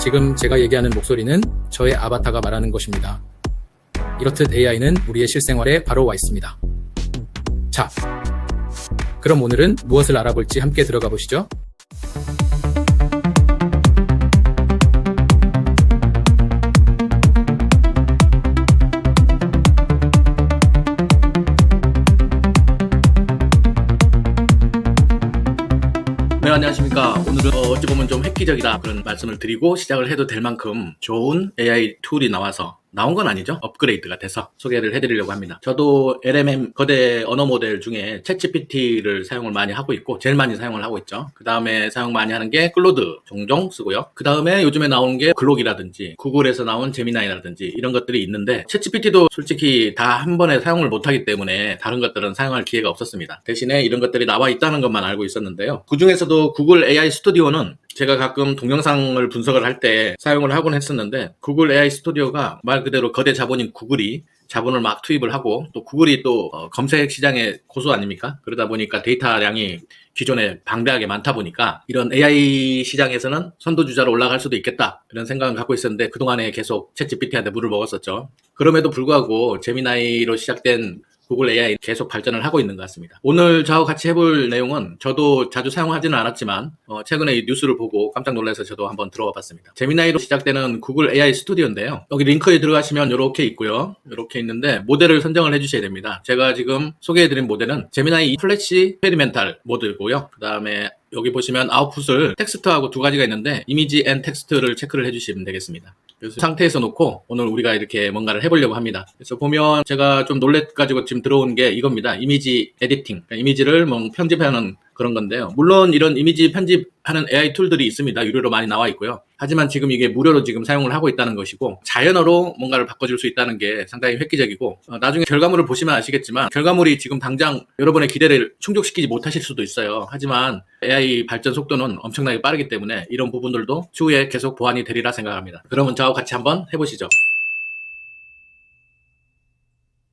지금 제가 얘기하는 목소리는 저의 아바타가 말하는 것입니다. 이렇듯 AI는 우리의 실생활에 바로 와 있습니다. 자, 그럼 오늘은 무엇을 알아볼지 함께 들어가 보시죠. 네, 안녕하십니까. 오늘은 어, 어찌 보면 좀 획기적이다 그런 말씀을 드리고 시작을 해도 될 만큼 좋은 AI 툴이 나와서 나온 건 아니죠. 업그레이드가 돼서 소개를 해드리려고 합니다. 저도 LMM 거대 언어 모델 중에 챗GPT를 사용을 많이 하고 있고 제일 많이 사용을 하고 있죠. 그 다음에 사용 많이 하는 게 클로드 종종 쓰고요. 그 다음에 요즘에 나오는 게 글록이라든지 구글에서 나온 제미나이라든지 이런 것들이 있는데 챗GPT도 솔직히 다 한 번에 사용을 못하기 때문에 다른 것들은 사용할 기회가 없었습니다. 대신에 이런 것들이 나와 있다는 것만 알고 있었는데요. 그 중에서도 구글 AI 스튜디오는 제가 가끔 동영상을 분석을 할 때 사용을 하곤 했었는데 구글 AI 스튜디오가 말 그대로 거대 자본인 구글이 자본을 막 투입을 하고 또 구글이 또 어, 검색 시장의 고수 아닙니까? 그러다 보니까 데이터량이 기존에 방대하게 많다 보니까 이런 AI 시장에서는 선도주자로 올라갈 수도 있겠다 이런 생각을 갖고 있었는데 그동안에 계속 챗GPT한테 물을 먹었었죠. 그럼에도 불구하고 제미나이로 시작된 구글 AI 계속 발전을 하고 있는 것 같습니다. 오늘 저하고 같이 해볼 내용은 저도 자주 사용하지는 않았지만 어, 최근에 이 뉴스를 보고 깜짝 놀라서 저도 한번 들어가 봤습니다. 제미나이로 시작되는 구글 AI 스튜디오인데요. 여기 링크에 들어가시면 이렇게 있고요. 이렇게 있는데 모델을 선정을 해주셔야 됩니다. 제가 지금 소개해드린 모델은 제미나이 플래시 페리멘탈 모드고요. 그 다음에 여기 보시면 아웃풋을 텍스트하고 두 가지가 있는데 이미지 앤 텍스트를 체크를 해주시면 되겠습니다. 그래서 이 상태에서 놓고 오늘 우리가 이렇게 뭔가를 해보려고 합니다. 그래서 보면 제가 좀 놀래가지고 지금 들어온 게 이겁니다. 이미지 에디팅, 그러니까 이미지를 뭐 편집하는 그런 건데요. 물론 이런 이미지 편집하는 AI 툴들이 있습니다. 유료로 많이 나와 있고요. 하지만 지금 이게 무료로 지금 사용을 하고 있다는 것이고 자연어로 뭔가를 바꿔줄 수 있다는 게 상당히 획기적이고 어, 나중에 결과물을 보시면 아시겠지만 결과물이 지금 당장 여러분의 기대를 충족시키지 못하실 수도 있어요. 하지만 AI 발전 속도는 엄청나게 빠르기 때문에 이런 부분들도 추후에 계속 보완이 되리라 생각합니다. 그러면 저하고 같이 한번 해보시죠.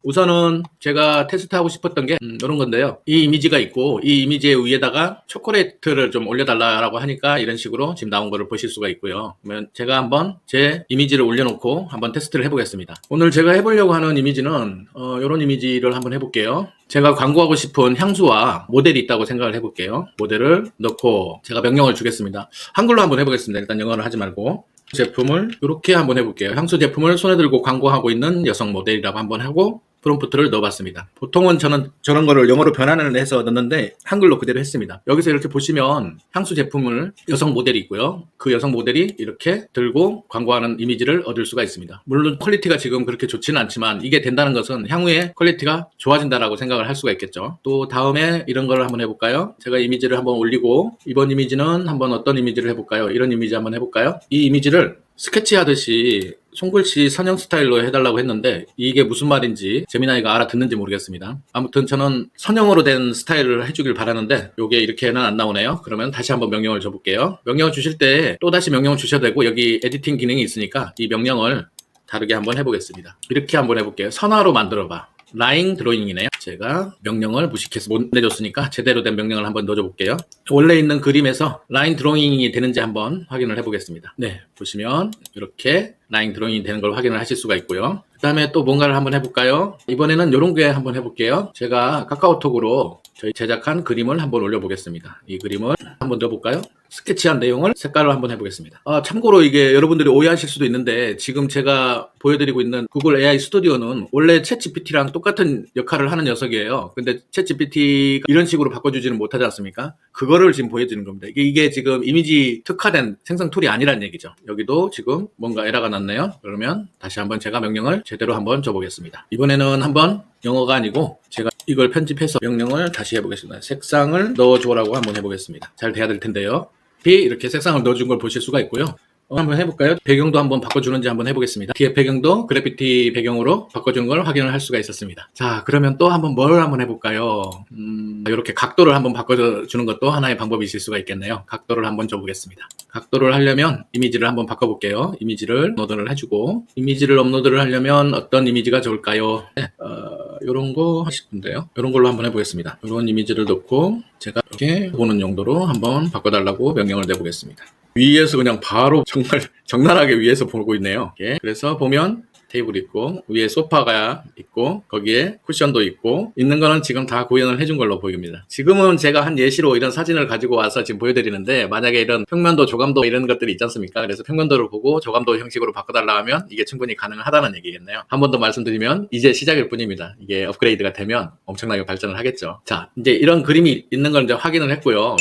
우선은 제가 테스트하고 싶었던 게 음, 이런 건데요. 이 이미지가 있고 이 이미지 위에다가 초콜릿을 좀 올려달라고 하니까 이런 식으로 지금 나온 거를 보실 수가 있고요. 그러면 제가 한번 제 이미지를 올려놓고 한번 테스트를 해보겠습니다. 오늘 제가 해보려고 하는 이미지는 어, 이런 이미지를 한번 해볼게요. 제가 광고하고 싶은 향수와 모델이 있다고 생각을 해볼게요. 모델을 넣고 제가 명령을 주겠습니다. 한글로 한번 해보겠습니다. 일단 영어를 하지 말고. 제품을 이렇게 한번 해볼게요. 향수 제품을 손에 들고 광고하고 있는 여성 모델이라고 한번 하고 프롬프트를 넣어봤습니다. 보통은 저는 저런 거를 영어로 변환을 해서 넣는데 한글로 그대로 했습니다. 여기서 이렇게 보시면 향수 제품을 여성 모델이 있고요. 그 여성 모델이 이렇게 들고 광고하는 이미지를 얻을 수가 있습니다. 물론 퀄리티가 지금 그렇게 좋지는 않지만 이게 된다는 것은 향후에 퀄리티가 좋아진다라고 생각을 할 수가 있겠죠. 또 다음에 이런 걸 한번 해볼까요? 제가 이미지를 한번 올리고 이번 이미지는 한번 어떤 이미지를 해볼까요? 이런 이미지 한번 해볼까요? 이 이미지를 스케치 하듯이 손글씨 선형 스타일로 해달라고 했는데 이게 무슨 말인지 재미나이가 알아듣는지 모르겠습니다. 아무튼 저는 선형으로 된 스타일을 해주길 바라는데 이게 이렇게는 안 나오네요. 그러면 다시 한번 명령을 줘볼게요. 명령을 주실 때 또 다시 명령을 주셔도 되고 여기 에디팅 기능이 있으니까 이 명령을 다르게 한번 해보겠습니다. 이렇게 한번 해볼게요. 선화로 만들어봐. 라인 드로잉이네요. 제가 명령을 무식해서 못 내줬으니까 제대로 된 명령을 한번 넣어줘 볼게요. 원래 있는 그림에서 라인 드로잉이 되는지 한번 확인을 해보겠습니다. 네, 보시면 이렇게 라인 드로잉이 되는 걸 확인을 하실 수가 있고요. 그 다음에 또 뭔가를 한번 해볼까요? 이번에는 이런 게 한번 해볼게요. 제가 카카오톡으로 저희 제작한 그림을 한번 올려보겠습니다. 이 그림을 한번 넣어볼까요? 스케치한 내용을 색깔로 한번 해보겠습니다. 아, 참고로 이게 여러분들이 오해하실 수도 있는데 지금 제가 보여드리고 있는 구글 AI 스튜디오는 원래 챗GPT랑 똑같은 역할을 하는 녀석이에요. 근데 챗GPT가 이런 식으로 바꿔주지는 못하지 않습니까? 그거를 지금 보여드리는 겁니다. 이게, 이게 지금 이미지 특화된 생성 툴이 아니란 얘기죠. 여기도 지금 뭔가 에러가 났네요. 그러면 다시 한번 제가 명령을 제대로 한번 줘보겠습니다. 이번에는 한번 영어가 아니고 제가 이걸 편집해서 명령을 다시 해보겠습니다. 색상을 넣어줘라고 한번 해보겠습니다. 잘 돼야 될 텐데요. 이렇게 색상을 넣어준 걸 보실 수가 있고요. 어, 한번 해볼까요? 배경도 한번 바꿔주는지 한번 해보겠습니다. 뒤에 배경도 그래피티 배경으로 바꿔준 걸 확인을 할 수가 있었습니다. 자, 그러면 또 한번 뭘 한번 해볼까요? 음, 이렇게 각도를 한번 바꿔주는 것도 하나의 방법이 있을 수가 있겠네요. 각도를 한번 줘보겠습니다. 각도를 하려면 이미지를 한번 바꿔볼게요. 이미지를 업로드를 해주고 이미지를 업로드를 하려면 어떤 이미지가 좋을까요? 네, 어, 이런 거 하고 싶은데요. 이런 걸로 한번 해보겠습니다. 이런 이미지를 넣고 제가 이렇게 보는 용도로 한번 바꿔달라고 명령을 내보겠습니다. 위에서 그냥 바로 정말 적나라하게 위에서 보고 있네요. 예, 그래서 보면 테이블 있고 위에 소파가 있고 거기에 쿠션도 있고 있는 거는 지금 다 구현을 해준 걸로 보입니다. 지금은 제가 한 예시로 이런 사진을 가지고 와서 지금 보여드리는데 만약에 이런 평면도 조감도 이런 것들이 있지 않습니까? 그래서 평면도를 보고 조감도 형식으로 바꿔달라 하면 이게 충분히 가능하다는 얘기겠네요. 한 번 더 말씀드리면 이제 시작일 뿐입니다. 이게 업그레이드가 되면 엄청나게 발전을 하겠죠. 자 이제 이런 그림이 있는 걸 이제 확인을 했고요.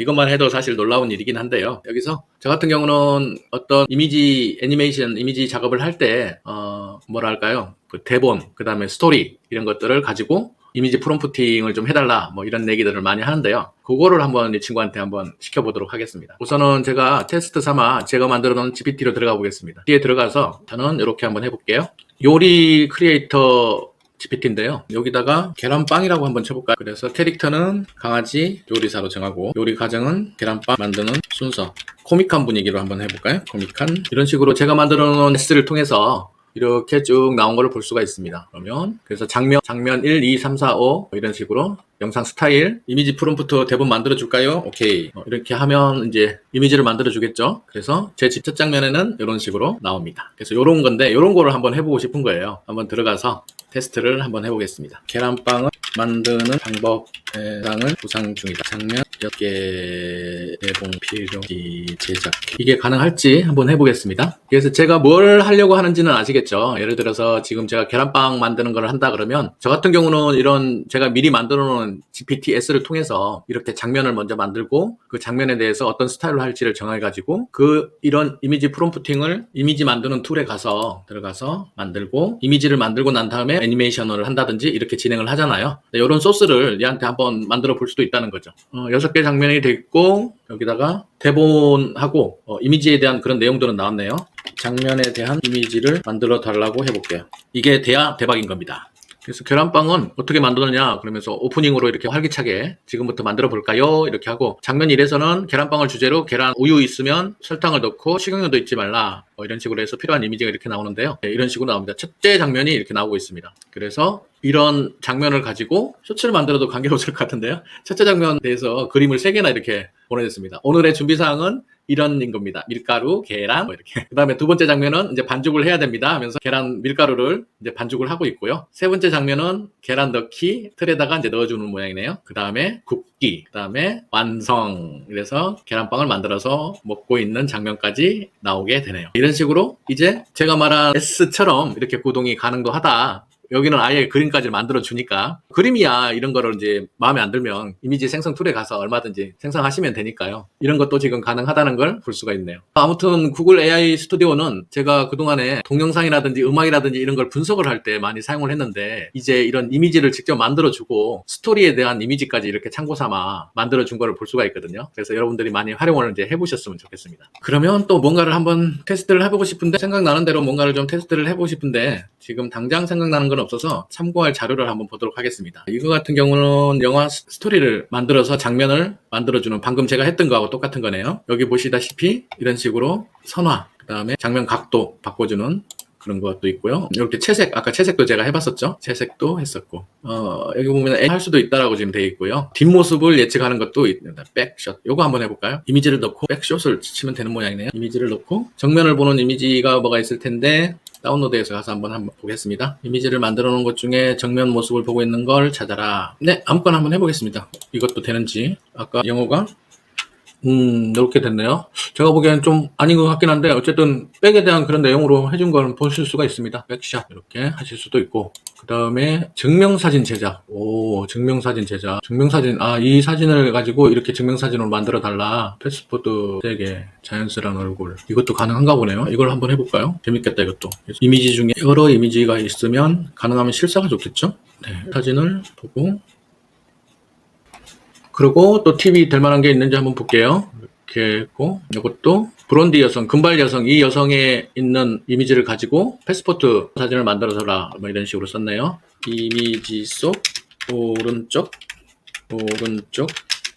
이것만 해도 사실 놀라운 일이긴 한데요. 여기서 저 같은 경우는 어떤 이미지 애니메이션 이미지 작업을 할 때 어, 뭐랄까요 그 대본 그 다음에 스토리 이런 것들을 가지고 이미지 프롬프팅을 좀 해달라 뭐 이런 얘기들을 많이 하는데요. 그거를 한번 이 친구한테 한번 시켜보도록 하겠습니다. 우선은 제가 테스트 삼아 제가 만들어 놓은 GPT로 들어가 보겠습니다. 뒤에 들어가서 저는 이렇게 한번 해볼게요. 요리 크리에이터 GPT인데요. 여기다가 계란빵이라고 한번 쳐볼까요? 그래서 캐릭터는 강아지 요리사로 정하고 요리 과정은 계란빵 만드는 순서. 코믹한 분위기로 한번 해볼까요? 코믹한 이런 식으로 제가 만들어 놓은 S를 통해서 이렇게 쭉 나온 거를 볼 수가 있습니다. 그러면 그래서 장면 장면 1, 2, 3, 4, 5 이런 식으로 영상 스타일 이미지 프롬프트 대본 만들어 줄까요? 오케이 어, 이렇게 하면 이제 이미지를 만들어 주겠죠. 그래서 제첫 장면에는 이런 식으로 나옵니다. 그래서 이런 건데 이런 거를 한번 해보고 싶은 거예요. 한번 들어가서 테스트를 한번 해보겠습니다. 계란빵을 만드는 방법에 상을 구상 중이다. 장면 몇개 대본 필요기 제작 이게 가능할지 한번 해보겠습니다. 그래서 제가 뭘 하려고 하는지는 아시겠죠? 예를 들어서 지금 제가 계란빵 만드는 걸 한다 그러면 저 같은 경우는 이런 제가 미리 만들어 놓은 GPTS를 통해서 이렇게 장면을 먼저 만들고 그 장면에 대해서 어떤 스타일로 할지를 정해가지고 그 이런 이미지 프롬프팅을 이미지 만드는 툴에 가서 들어가서 만들고 이미지를 만들고 난 다음에 애니메이션을 한다든지 이렇게 진행을 하잖아요. 이런 소스를 얘한테 한번 만들어 볼 수도 있다는 거죠. 어, 여섯 개 장면이 돼 있고 여기다가 대본하고 어, 이미지에 대한 그런 내용들은 나왔네요. 장면에 대한 이미지를 만들어 달라고 해볼게요. 이게 돼야 대박인 겁니다. 그래서 계란빵은 어떻게 만드느냐 그러면서 오프닝으로 이렇게 활기차게 지금부터 만들어 볼까요? 이렇게 하고 장면 1에서는 계란빵을 주제로 계란 우유 있으면 설탕을 넣고 식용유도 잊지 말라. 뭐 이런 식으로 해서 필요한 이미지가 이렇게 나오는데요. 네, 이런 식으로 나옵니다. 첫째 장면이 이렇게 나오고 있습니다. 그래서 이런 장면을 가지고 쇼츠를 만들어도 관계없을 것 같은데요. 첫째 장면에 대해서 그림을 3개나 이렇게 보내줬습니다. 오늘의 준비사항은 이런인 겁니다. 밀가루, 계란, 뭐 이렇게. 그 다음에 두 번째 장면은 이제 반죽을 해야 됩니다 하면서 계란, 밀가루를 이제 반죽을 하고 있고요. 세 번째 장면은 계란 넣기 틀에다가 이제 넣어 주는 모양이네요. 그 다음에 굽기, 그 다음에 완성. 그래서 계란빵을 만들어서 먹고 있는 장면까지 나오게 되네요. 이런 식으로 이제 제가 말한 S처럼 이렇게 구동이 가능도 하다. 여기는 아예 그림까지 만들어 주니까 그림이야 이런 거를 이제 마음에 안 들면 이미지 생성 툴에 가서 얼마든지 생성하시면 되니까요. 이런 것도 지금 가능하다는 걸 볼 수가 있네요. 아무튼 구글 AI 스튜디오는 제가 그동안에 동영상이라든지 음악이라든지 이런 걸 분석을 할 때 많이 사용을 했는데 이제 이런 이미지를 직접 만들어 주고 스토리에 대한 이미지까지 이렇게 참고 삼아 만들어 준 거를 볼 수가 있거든요. 그래서 여러분들이 많이 활용을 이제 해 보셨으면 좋겠습니다. 그러면 또 뭔가를 한번 테스트를 해 보고 싶은데 생각나는 대로 뭔가를 좀 테스트를 해 보고 싶은데 지금 당장 생각나는 건 없어서 참고할 자료를 한번 보도록 하겠습니다. 이거 같은 경우는 영화 스- 스토리를 만들어서 장면을 만들어주는 방금 제가 했던 거하고 똑같은 거네요. 여기 보시다시피 이런 식으로 선화, 그 다음에 장면 각도 바꿔주는 그런 것도 있고요. 이렇게 채색, 아까 채색도 제가 해봤었죠. 채색도 했었고, 어, 여기 보면 애- 할 수도 있다라고 지금 돼 있고요. 뒷모습을 예측하는 것도 있습니다. 백샷. 요거 한번 해볼까요? 이미지를 넣고 백샷을 치면 되는 모양이네요. 이미지를 넣고 정면을 보는 이미지가 뭐가 있을 텐데 다운로드해서 가서 한번 한번 보겠습니다. 이미지를 만들어 놓은 것 중에 정면 모습을 보고 있는 걸 찾아라. 네, 아무거나 한번 해보겠습니다. 이것도 되는지. 아까 영어가 음, 이렇게 됐네요. 제가 보기에는 좀 아닌 것 같긴 한데, 어쨌든, 백에 대한 그런 내용으로 해준 걸 보실 수가 있습니다. 백샷, 이렇게 하실 수도 있고. 그 다음에, 증명사진 제작. 오, 증명사진 제작. 증명사진, 아, 이 사진을 가지고 이렇게 증명사진으로 만들어 달라. 패스포드 3개, 자연스러운 얼굴. 이것도 가능한가 보네요. 이걸 한번 해볼까요? 재밌겠다, 이것도. 이미지 중에 여러 이미지가 있으면, 가능하면 실사가 좋겠죠? 네, 사진을 보고, 그리고 또 팁이 될 만한 게 있는지 한번 볼게요. 이렇게 했고, 이것도 브론디 여성, 금발 여성, 이 여성에 있는 이미지를 가지고 패스포트 사진을 만들어서라, 뭐 이런 식으로 썼네요. 이미지 속 오른쪽, 오른쪽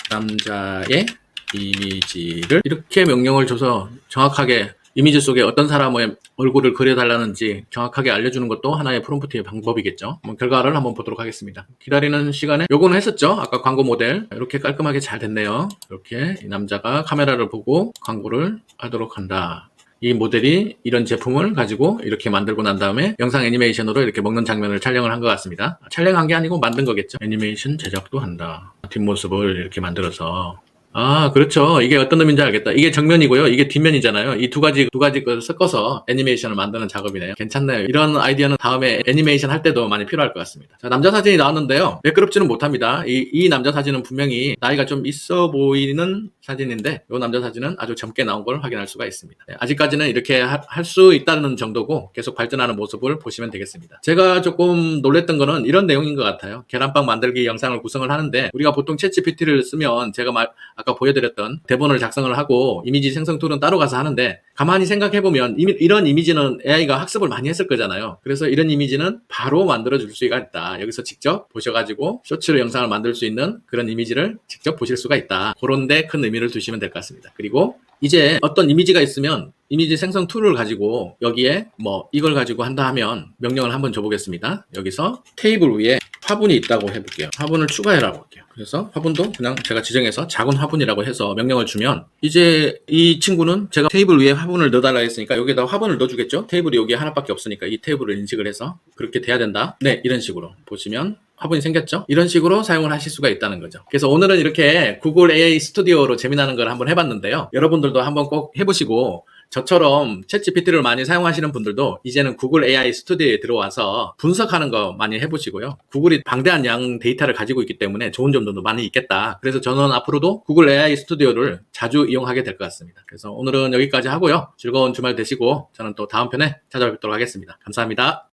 남자의 이미지를 이렇게 명령을 줘서 정확하게 이미지 속에 어떤 사람의 얼굴을 그려달라는지 정확하게 알려주는 것도 하나의 프롬프트의 방법이겠죠. 결과를 한번 보도록 하겠습니다. 기다리는 시간에 요거는 했었죠. 아까 광고 모델 이렇게 깔끔하게 잘 됐네요. 이렇게 이 남자가 카메라를 보고 광고를 하도록 한다. 이 모델이 이런 제품을 가지고 이렇게 만들고 난 다음에 영상 애니메이션으로 이렇게 먹는 장면을 촬영을 한 것 같습니다. 촬영한 게 아니고 만든 거겠죠. 애니메이션 제작도 한다. 뒷모습을 이렇게 만들어서 아, 그렇죠. 이게 어떤 의미인지 알겠다. 이게 정면이고요. 이게 뒷면이잖아요. 이 두 가지, 두 가지 걸 섞어서 애니메이션을 만드는 작업이네요. 괜찮네요. 이런 아이디어는 다음에 애니메이션 할 때도 많이 필요할 것 같습니다. 자, 남자 사진이 나왔는데요. 매끄럽지는 못합니다. 이, 이 남자 사진은 분명히 나이가 좀 있어 보이는 사진인데, 이 남자 사진은 아주 젊게 나온 걸 확인할 수가 있습니다. 네, 아직까지는 이렇게 할 수 있다는 정도고, 계속 발전하는 모습을 보시면 되겠습니다. 제가 조금 놀랬던 거는 이런 내용인 것 같아요. 계란빵 만들기 영상을 구성을 하는데, 우리가 보통 챗 GPT를 쓰면 제가 말, 아까 보여드렸던 대본을 작성을 하고 이미지 생성 툴은 따로 가서 하는데 가만히 생각해보면 이런 이미지는 AI가 학습을 많이 했을 거잖아요. 그래서 이런 이미지는 바로 만들어줄 수가 있다. 여기서 직접 보셔가지고 쇼츠로 영상을 만들 수 있는 그런 이미지를 직접 보실 수가 있다. 그런데 큰 의미를 두시면 될 것 같습니다. 그리고 이제 어떤 이미지가 있으면 이미지 생성 툴을 가지고 여기에 뭐 이걸 가지고 한다 하면 명령을 한번 줘보겠습니다. 여기서 테이블 위에 화분이 있다고 해볼게요. 화분을 추가해라고 할게요. 그래서 화분도 그냥 제가 지정해서 작은 화분이라고 해서 명령을 주면 이제 이 친구는 제가 테이블 위에 화분을 넣어달라 했으니까 여기다 화분을 넣어주겠죠? 테이블이 여기 하나밖에 없으니까 이 테이블을 인식을 해서 그렇게 돼야 된다. 네, 이런 식으로 보시면 화분이 생겼죠? 이런 식으로 사용을 하실 수가 있다는 거죠. 그래서 오늘은 이렇게 구글 AI 스튜디오로 재미나는 걸 한번 해봤는데요. 여러분들도 한번 꼭 해보시고 저처럼 챗 GPT를 많이 사용하시는 분들도 이제는 구글 AI 스튜디오에 들어와서 분석하는 거 많이 해보시고요. 구글이 방대한 양 데이터를 가지고 있기 때문에 좋은 점도 많이 있겠다. 그래서 저는 앞으로도 구글 AI 스튜디오를 자주 이용하게 될 것 같습니다. 그래서 오늘은 여기까지 하고요. 즐거운 주말 되시고 저는 또 다음 편에 찾아뵙도록 하겠습니다. 감사합니다.